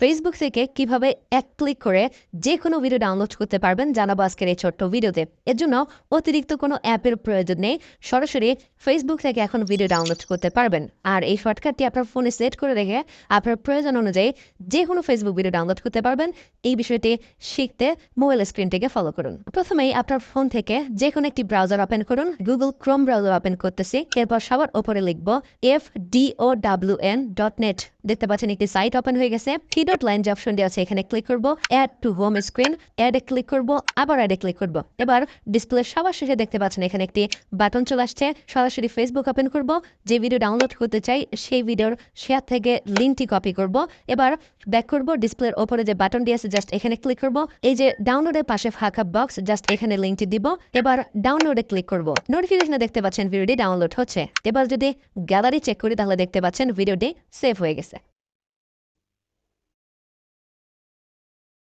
Facebook থেকে কীভাবে এক ক্লিক করে যে কোনো ভিডিও ডাউনলোড করতে পারবেন জানাব আজকের এই ছোট্ট ভিডিওতে এর জন্য অতিরিক্ত কোনো অ্যাপের প্রয়োজন নেই, সরাসরি ফেসবুক থেকে এখন ভিডিও ডাউনলোড করতে পারবেন। আর এই শর্টকাটটি আপনার ফোনে সেট করে রেখে আপনার প্রয়োজন অনুযায়ী যে কোনো ফেসবুক ভিডিও ডাউনলোড করতে পারবেন। এই বিষয়টি শিখতে মোবাইল স্ক্রিনটিকে ফলো করুন। প্রথমেই আপনার ফোন থেকে যে কোনো একটি ব্রাউজার ওপেন করুন। গুগল ক্রোম ব্রাউজার ওপেন করতেছি। এরপর সবার ওপরে লিখব F D O W N dot net দেখতে পাচ্ছেন একটি সাইট ওপেন হয়ে গেছে। ডট লাইন যে অপশনটি আছে। এখানে ক্লিক করব অ্যাড টু হোম স্ক্রিন অ্যাডে ক্লিক করব, আবার অ্যাডে ক্লিক করব। এবার ডিসপ্লে সবার শেষে দেখতে পাচ্ছেন এখানে একটি বাটন চলে আসছে। সরাসরি ফেসবুক ওপেন করব, যে ভিডিও ডাউনলোড করতে চাই সেই ভিডিওর শেয়ার থেকে লিঙ্কটি কপি করব। এবার ব্যাক করব ডিসপ্লের ওপরে যে বাটনটি আছে জাস্ট এখানে ক্লিক করব। এই যে ডাউনলোডের পাশে ফাঁকা বক্স জাস্ট এখানে লিঙ্কটি দিব। এবার ডাউনলোডে ক্লিক করব। নোটিফিকেশনে দেখতে পাচ্ছেন ভিডিওটি ডাউনলোড হচ্ছে। এবার যদি গ্যালারি চেক করি, তাহলে দেখতে পাচ্ছেন ভিডিওটি সেভ হয়ে গেছে।